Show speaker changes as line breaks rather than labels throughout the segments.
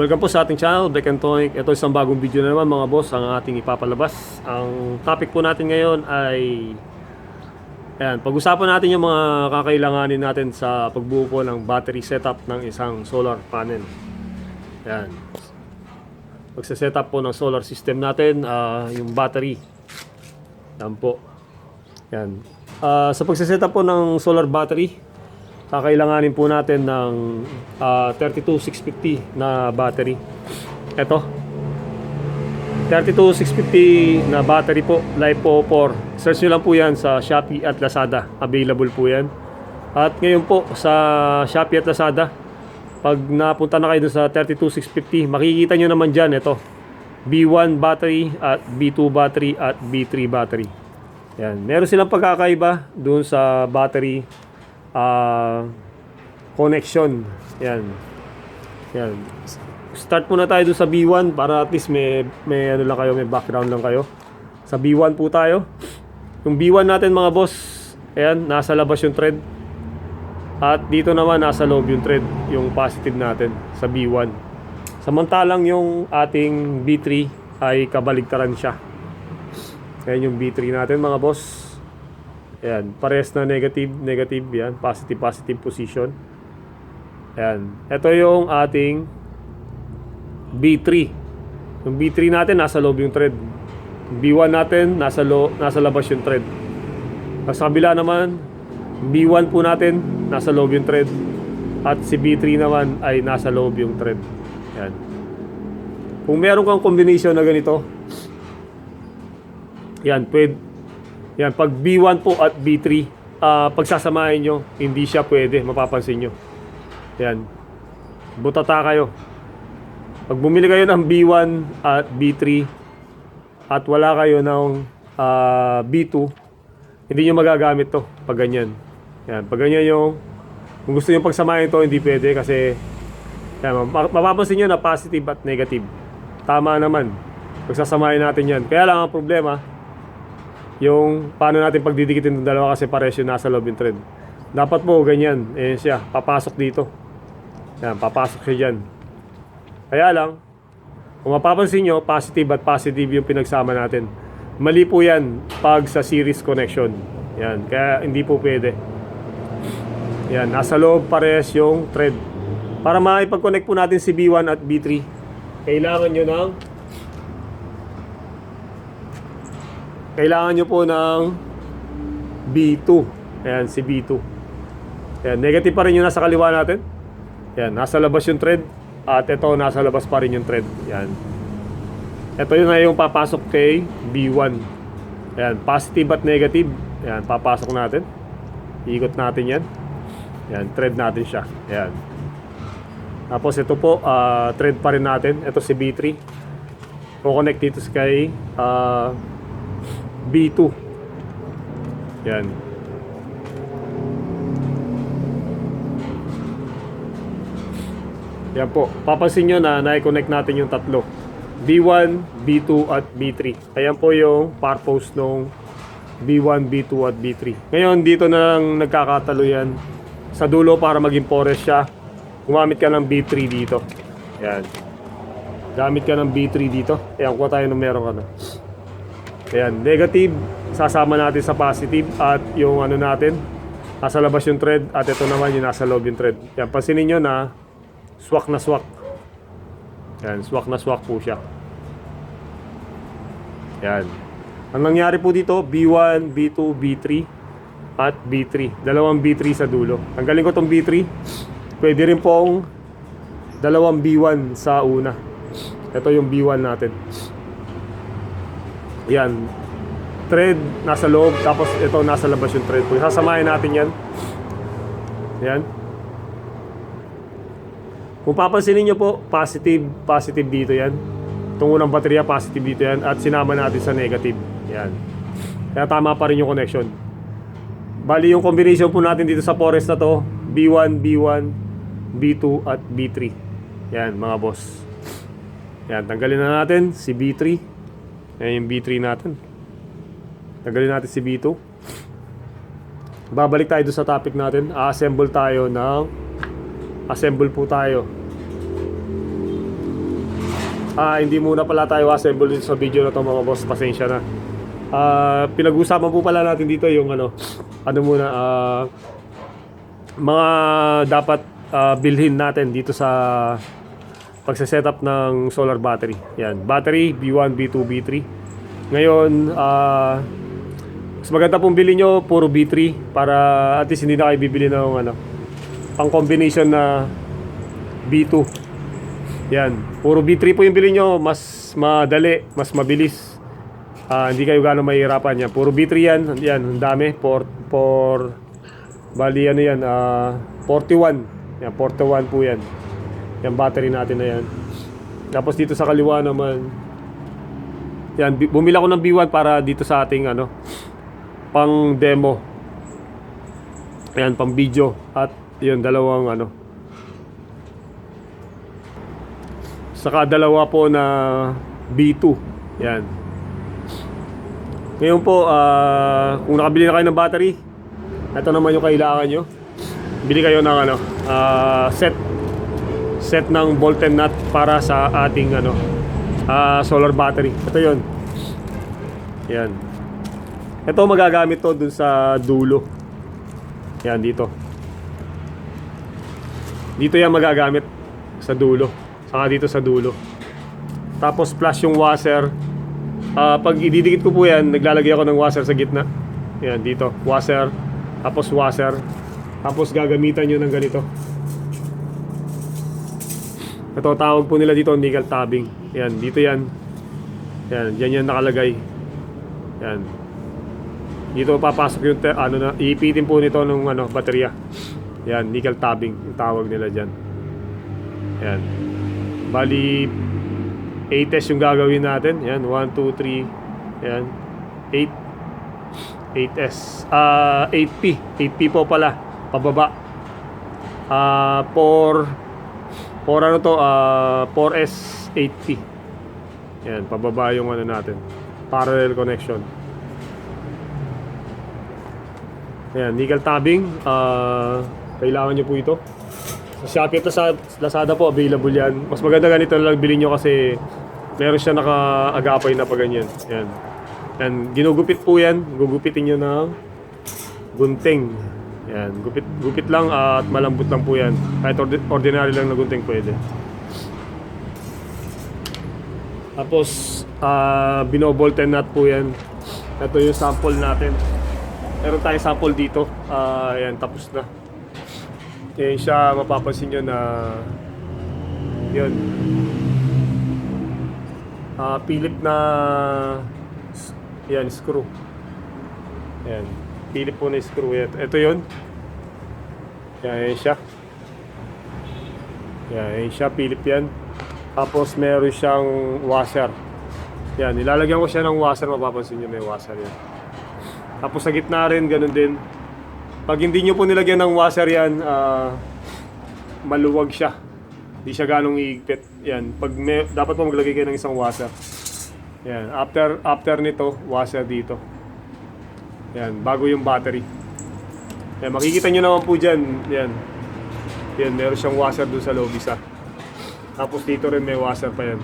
Welcome po sa ating channel, Beck and Toink. Ito isang bagong video na naman mga boss ang ating ipapalabas. Ang topic po natin ngayon ay Ayan, pag-usapan natin yung mga kakailanganin natin sa pagbuo po ng battery setup ng isang solar panel. Ayan. Pagsa-setup po ng solar system natin, ah, yung battery. Yan po. Yan. Ah, sa pagsa-setup po ng solar battery, kakailanganin po natin ng ah, 32650 na battery. Ito. 32650 na battery po, LiPo 4. Search nyo lang po yan sa Shopee at Lazada. Available po yan. At ngayon po sa Shopee at Lazada, pag napunta na kayo sa 32650, makikita nyo naman dyan ito. B1 battery at B2 battery at B3 battery. Yan. Meron silang pagkakaiba dun sa battery ah, connection. Yan. Yan. Start muna tayo dun sa B1 para at least may, may ano lang kayo, may background lang kayo. Sa B1 po tayo. Yung B1 natin mga boss, ayan, nasa labas yung thread. At dito naman nasa loob yung thread, yung positive natin sa B1. Samantalang yung ating B3 ay kabaligtaran siya. Ayan yung B3 natin mga boss. Ayan, pares na negative, negative yan. Positive, positive position. Ayan. Ito yung ating B3. Yung B3 natin, nasa loob yung thread. B1 natin, nasa, lo, nasa labas yung thread. Sa kabila naman, B1 po natin, nasa loob yung thread. At si B3 naman ay nasa loob yung thread. Yan. Kung meron kang combination na ganito, yan, pwede. Yan, pag B1 po at B3, ah, pagsasamahin nyo, hindi siya pwede, mapapansin nyo. Yan. Butata kayo. Pag bumili kayo ng B1 at B3 at wala kayo ng ah, B2, hindi nyo magagamit to pag ganyan. Yan, pag ganyan yung kung gusto nyo pagsamahin to, hindi pwede kasi yan, ma- mapapansin nyo na positive at negative. Tama naman. Pagsasamahin natin yan. Kaya lang ang problema, yung paano natin pagdidikitin ng dalawa kasi pares yung nasa loob yung thread. Dapat po ganyan. Eh siya, papasok dito. Yan, papasok siya dyan. Kaya lang, kung mapapansin nyo, positive at positive yung pinagsama natin. Mali po yan pag sa series connection. Yan, kaya hindi po pwede. Yan, nasa loob pares yung thread. Para maipag-connect po natin si B1 at B3, kailangan nyo ng kailangan nyo po ng B2. Ayan, si B2. Ayan, negative pa rin yung nasa kaliwa natin. Ayan, nasa labas yung thread. At ito, nasa labas pa rin yung thread. Ayan. Ito yun na yung papasok kay B1. Ayan, positive at negative. Ayan, papasok natin. Ikot natin yan. Ayan, thread natin siya. Ayan. Tapos ito po, ah, thread pa rin natin. Ito si B3. Kukonect dito kay ah, B2. Yan. Yan po. Papansin nyo na na-connect natin yung tatlo. B1, B2 at B3. Ayan po yung purpose ng B1, B2 at B3. Ngayon dito na lang nagkakatalo yan sa dulo para maging porous siya. Gumamit ka ng B3 dito. Yan. Gamit ka ng B3 dito. Ayan, kuha tayo ng meron ka na. Ayan, negative, sasama natin sa positive at yung ano natin, nasa labas yung thread at ito naman yung nasa loob yung thread. Yan, pansinin nyo na swak na swak. Yan, swak na swak po siya. Yan. Ang nangyari po dito, B1, B2, B3 at B3. Dalawang B3 sa dulo. Ang galing ko tong B3. Pwede rin pong dalawang B1 sa una. Ito yung B1 natin. Yan. Thread nasa loob, tapos ito nasa labas yung thread. Kung sasamahin natin yan. Yan. Kung papansinin nyo po, positive, positive dito yan. Itong unang baterya, positive dito yan. At sinama natin sa negative. Yan. Kaya tama pa rin yung connection. Bali yung combination po natin dito sa forest na to, B1, B1, B2 at B3. Yan mga boss. Yan, tanggalin na natin si B3. Yan yung B3 natin. Tanggalin natin si B2. Babalik tayo doon sa topic natin. A-assemble tayo ng assemble po tayo. Ah, hindi muna pala tayo assemble dito sa video na to mga boss. Pasensya na. Ah, pinag-usapan po pala natin dito yung ano, ano muna, ah, mga dapat ah, bilhin natin dito sa pagse-setup ng solar battery. Yan, battery B1, B2, B3. Ngayon, ah, mas maganda pong bilhin nyo puro B3 para at least hindi na kayo bibili ng ano, pang combination na B2. Yan, puro B3 po yung bilhin nyo, mas madali, mas mabilis. Ah, hindi kayo gano'ng mahihirapan yan. Puro B3 yan, yan, ang dami. For, for bali ano yan, ah, 41. Yan, 41 po yan. Yan battery natin na yan. Tapos dito sa kaliwa naman, yan, bumili ako ng B1 para dito sa ating ano, pang demo. Ayan, pang video. At yun, dalawang ano. Saka dalawa po na B2. Yan. Ngayon po, ah, kung nakabili na kayo ng battery, ito naman yung kailangan nyo. Bili kayo ng ano, ah, set set ng bolt and nut para sa ating ano ah, solar battery. Ito 'yon. Yan. Ito magagamit to dun sa dulo. Yan dito. Dito yan magagamit sa dulo. Saka dito sa dulo. Tapos plus yung washer. Ah, pag ididikit ko po yan, naglalagay ako ng washer sa gitna. Yan dito, washer. Tapos washer. Tapos gagamitan nyo ng ganito. Ito tawag po nila dito nickel tabbing. Yan, dito yan. Yan, yan yan nakalagay. Yan. Dito papasok yung te- ano na iipitin po nito ng ano baterya. Yan, nickel tabbing yung tawag nila diyan. Yan. Bali 8 test yung gagawin natin. Yan, 1 2 3. Yan. 8 8S. Ah, 8P. 8P po pala. Pababa. Ah, 4 4 ano to, ah 4S 8P. Yan, pababa yung ano natin. Parallel connection. Yan, nickel tabbing. ah kailangan nyo po ito. Sa Shopee at Lazada po, available yan. Mas maganda ganito na lang bilhin nyo kasi meron siya naka-agapay na pa ganyan. Yan. Yan, ginugupit po yan. Gugupitin nyo ng gunting. Yan, gupit, gupit lang at malambot lang po yan. Kahit ordi- ordinary lang na gunting pwede. Tapos, ah binobolt and nut po yan. Ito yung sample natin. Meron tayong sample dito. Ah, yan, tapos na. Yan siya, mapapansin nyo na yun. Ah, Philip na yan, screw. Yan. Philip po screw. Yan. Ito yun. Yan, siya. Yan, siya. Philip yan. Tapos meron siyang washer. Yan, nilalagyan ko siya ng washer. Mapapansin nyo may washer yan. Tapos sa gitna rin, ganun din. Pag hindi nyo po nilagyan ng washer yan, ah, maluwag siya. Hindi siya ganong iigpit. Yan, pag may, dapat po maglagay kayo ng isang washer. Yan, after after nito, washer dito. Yan, bago yung battery. Yan, makikita nyo naman po dyan. Yan. Yan, meron siyang washer doon sa loob isa. Tapos dito rin may washer pa yan.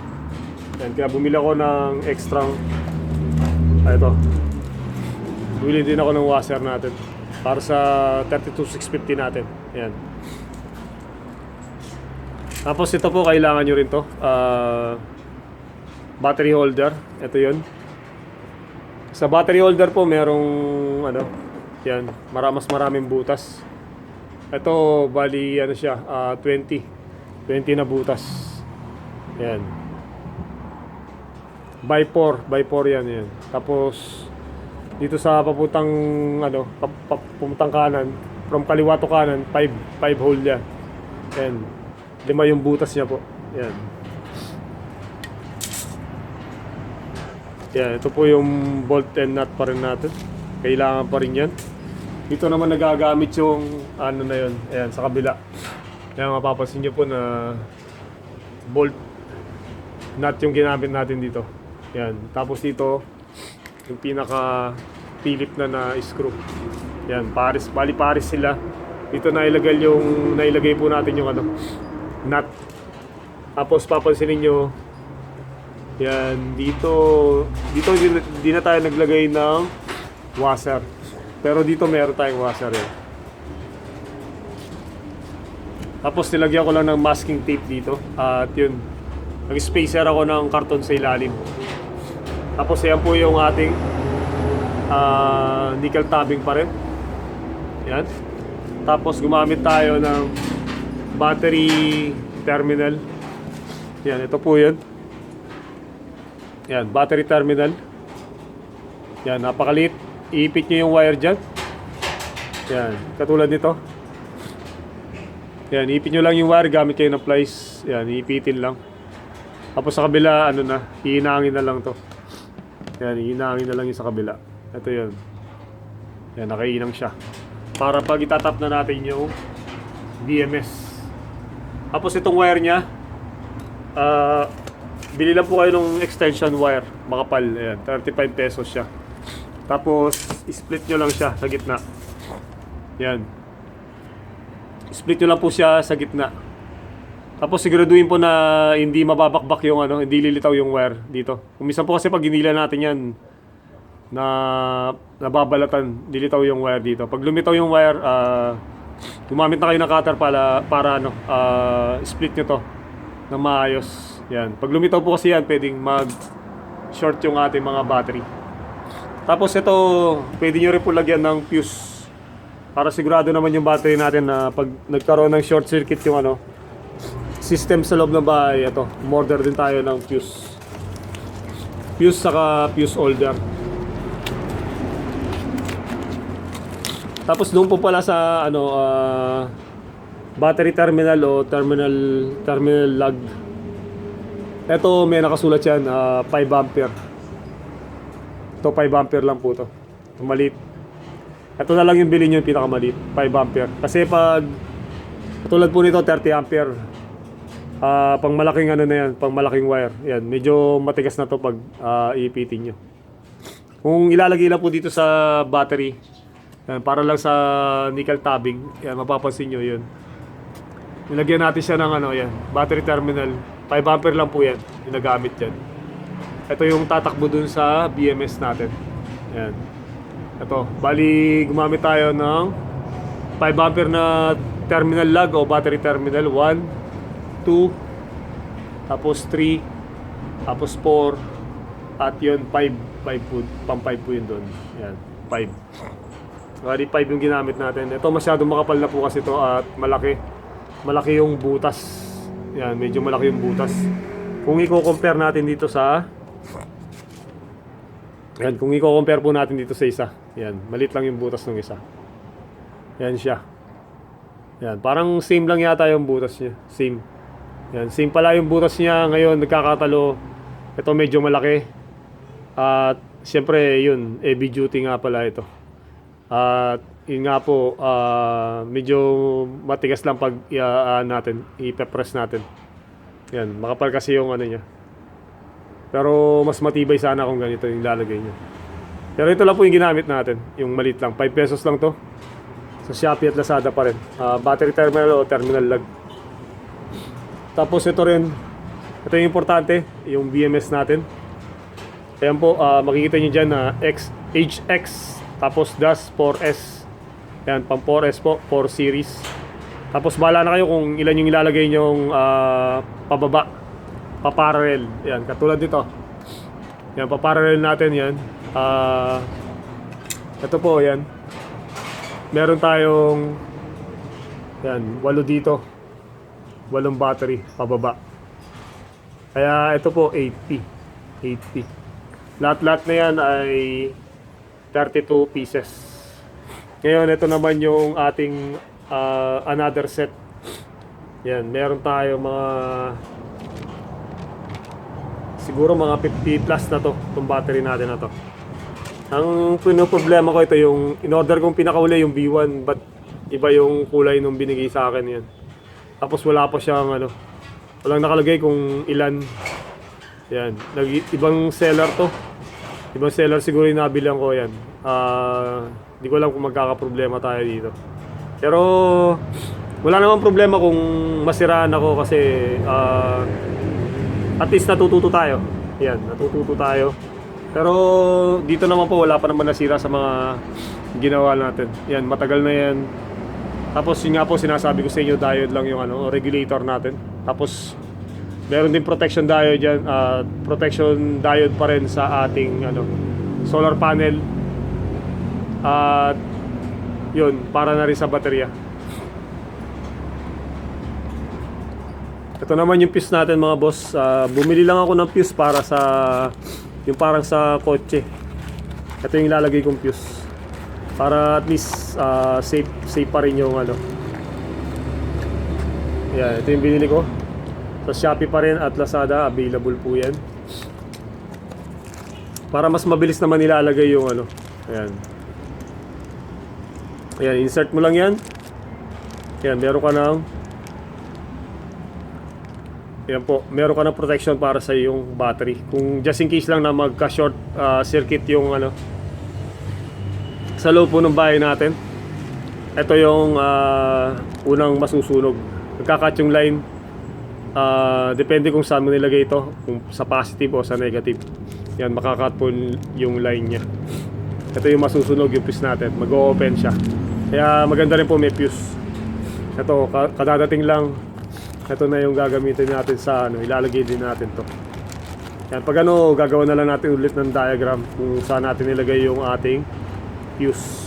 Yan, kaya bumili ako ng extra. Ah, ito. Bumili din ako ng washer natin. Para sa 32650 natin. Yan. Tapos ito po, kailangan nyo rin to. Ah, battery holder. Ito yon. Sa battery holder po, merong ano, yan, mara, mas maraming butas. Ito, bali, ano siya, ah, 20. 20 na butas. Yan. By 4, by 4 yan, yan. Tapos, dito sa papuntang, ano, pap- pap- papuntang kanan, from kaliwa to kanan, 5, 5 hole yan. Yan. Lima yung butas niya po. Yan. Yan, ito po yung bolt and nut pa rin natin. Kailangan pa rin yan. Dito naman nagagamit yung ano na yun. Ayan, sa kabila. Kaya mapapansin nyo po na bolt nut yung ginamit natin dito. Yan. Tapos dito, yung pinaka Philip na na screw. Yan, pares, bali pares sila. Dito nailagay yung nailagay po natin yung ano, nut. Tapos papansinin nyo Yan, dito, dito di, di na tayo naglagay ng washer. Pero dito meron tayong washer eh. Tapos nilagyan ko lang ng masking tape dito. At yun, nag-spacer ako ng karton sa ilalim. Tapos yan po yung ating ah, nickel tabbing pa rin. Yan. Tapos gumamit tayo ng battery terminal. Yan, ito po yun. Yan, battery terminal. Yan, napakalit. Iipit nyo yung wire dyan. Yan, katulad nito. Yan, iipit nyo lang yung wire gamit kayo ng plies. Yan, iipitin lang. Tapos sa kabila, ano na, hihinangin na lang to. Yan, hihinangin na lang yung sa kabila. Ito yun. Yan, nakainang siya. Para pag itatap na natin yung BMS. Tapos itong wire niya, ah, bili lang po kayo ng extension wire, makapal. Ayan, 35 pesos siya. Tapos, split nyo lang siya sa gitna. Yan. Split nyo lang po siya sa gitna. Tapos siguraduhin po na hindi mababakbak yung ano, hindi lilitaw yung wire dito. Kung minsan po kasi pag ginila natin yan, na nababalatan, dilitaw yung wire dito. Pag lumitaw yung wire, ah, gumamit na kayo ng cutter para, para ano, ah, split nyo to na maayos. Yan. Pag lumitaw po kasi yan, pwedeng mag short yung ating mga battery. Tapos ito, pwede nyo rin po lagyan ng fuse para sigurado naman yung battery natin na pag nagkaroon ng short circuit yung ano, system sa loob ng bahay, ito, order din tayo ng fuse. Fuse saka fuse holder. Tapos doon po pala sa ano ah, battery terminal o terminal terminal lug. Ito may nakasulat yan ah, 5 ampere. Ito 5 ampere lang po to. Ito maliit. Ito na lang yung bilhin nyo yung pinakamaliit, 5 ampere. Kasi pag tulad po nito 30 ampere. Ah, pang malaking ano na yan, pang malaking wire. Yan, medyo matigas na to pag ah, iipitin nyo. Kung ilalagay lang po dito sa battery, yan, para lang sa nickel tabbing, yan, mapapansin nyo yun. Nilagyan natin siya ng ano, yan, battery terminal. 5 ampere lang po yan, yung nagamit yan. Ito yung tatakbo dun sa BMS natin. Yan. Ito, bali gumamit tayo ng 5 ampere na terminal lug o battery terminal. 1, 2, tapos 3, tapos 4, at yun 5, 5 po, pang 5 po yun doon. Yan, 5. Bali 5 yung ginamit natin. Ito masyadong makapal na po kasi ito at malaki. Malaki yung butas. Yan, medyo malaki yung butas. Kung i-compare natin dito sa yan, kung i-compare po natin dito sa isa. Yan, malit lang yung butas ng isa. Yan siya. Yan, parang same lang yata yung butas niya. Same. Yan, same pala yung butas niya. Ngayon, nagkakatalo. Ito medyo malaki. At, siyempre, yun, heavy duty nga pala ito. At, yun nga po, ah, medyo matigas lang pag i- natin, ipe-press natin. Yan, makapal kasi yung ano niya. Pero mas matibay sana kung ganito yung lalagay niyo. Pero ito lang po yung ginamit natin, yung maliit lang. 5 pesos lang to. Sa Shopee at Lazada pa rin. Ah, battery terminal o terminal lug. Tapos ito rin, ito yung importante, yung BMS natin. Ayan po, ah, makikita nyo dyan na X, HX, tapos DAS 4S. Ayan, pang 4S po, 4 series. Tapos bahala na kayo kung ilan yung ilalagay nyong ah, pababa, paparallel. Yan, katulad dito. Yan, paparallel natin yan. Ah, ito po, yan. Meron tayong yan, walo dito. Walong battery, pababa. Kaya ito po, 80. 80. Lahat-lahat na yan ay 32 pieces. Ngayon, ito naman yung ating ah, another set. Yan, meron tayo mga siguro mga 50 plus na to, itong battery natin na to. Ang pinoproblema ko ito yung in-order kong pinakauli yung B1 but iba yung kulay nung binigay sa akin yan. Tapos wala pa siyang ano, walang nakalagay kung ilan. Yan, nag ibang seller to. Ibang seller siguro yung nabilang ko yan. Ah, di ko alam kung magkakaproblema tayo dito. Pero wala namang problema kung masiraan ako kasi ah, at least natututo tayo. Yan, natututo tayo. Pero dito naman po wala pa naman nasira sa mga ginawa natin. Yan, matagal na yan. Tapos yun nga po sinasabi ko sa inyo, diode lang yung ano, regulator natin. Tapos meron din protection diode dyan, ah, protection diode pa rin sa ating ano, solar panel. At yun, para na rin sa baterya. Ito naman yung fuse natin mga boss. Ah, bumili lang ako ng fuse para sa yung parang sa kotse. Ito yung ilalagay kong fuse. Para at least ah, safe safe pa rin yung ano. Yan, ito yung binili ko. Sa Shopee pa rin at Lazada, available po yan. Para mas mabilis naman nilalagay yung ano. Ayan. Ayan, insert mo lang yan. Ayan, meron ka ng Ayan po, meron ka ng protection para sa yung battery. Kung just in case lang na magka-short ah, circuit yung ano sa loob po ng bahay natin. Ito yung ah, unang masusunog. Nagkakat yung line. Ah, depende kung saan mo nilagay ito, kung sa positive o sa negative. Yan, makakat po yung line niya. Ito yung masusunog yung fuse natin. Mag-open siya. Kaya maganda rin po may fuse. Ito, ka- kadadating lang. Ito na yung gagamitin natin sa ano, ilalagay din natin to. Yan, pag ano, gagawa na lang natin ulit ng diagram kung saan natin ilagay yung ating fuse.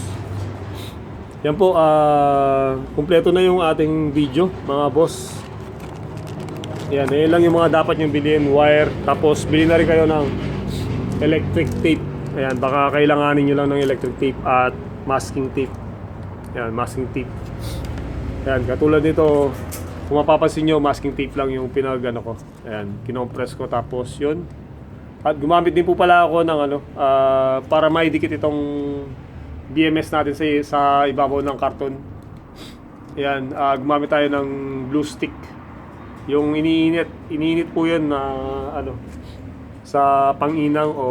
Yan po, ah, kumpleto na yung ating video, mga boss. Yan, yan lang yung mga dapat yung bilhin, wire, tapos bili na rin kayo ng electric tape. Ayan, baka kailanganin nyo lang ng electric tape at masking tape. Yan, masking tape. Ayan, katulad nito, kung mapapansin nyo, masking tape lang yung pinag ano ko. Ayan, kinompress ko tapos yun. At gumamit din po pala ako ng ano, ah, para maidikit itong BMS natin sa, sa ibabaw ng karton. Ayan, ah, gumamit tayo ng glue stick. Yung iniinit, iniinit po yun na ano, sa panginang o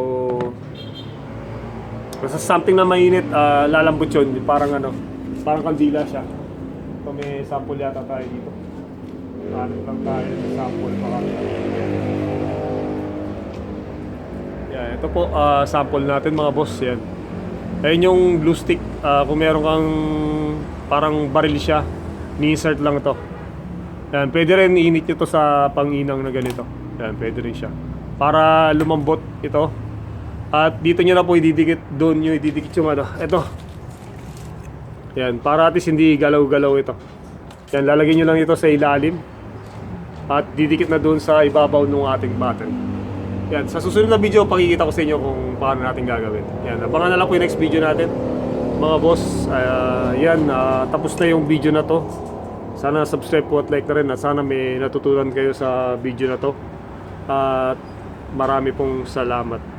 basta something na mainit, ah, lalambot yun. Parang ano, parang kandila siya. Ito may sample yata tayo dito. Ano lang tayo sa sample baka. Yan, ito po ah, sample natin mga boss yan. Ayun yung glue stick. Ah, kung meron kang parang baril siya, ni-insert lang to. Yan, pwede rin iinit nyo to sa panginang na ganito. Yan, pwede rin siya. Para lumambot ito. At dito nyo na po ididikit, doon nyo ididikit yung ano. Ito. Yan, para at hindi galaw-galaw ito. Yan, lalagyan nyo lang ito sa ilalim. At didikit na doon sa ibabaw ng ating button. Yan, sa susunod na video, pakikita ko sa inyo kung paano natin gagawin. Yan, abangan na lang po yung next video natin. Mga boss, ah, yan, ah, tapos na yung video na to. Sana subscribe po at like na rin at sana may natutunan kayo sa video na to. At marami pong salamat.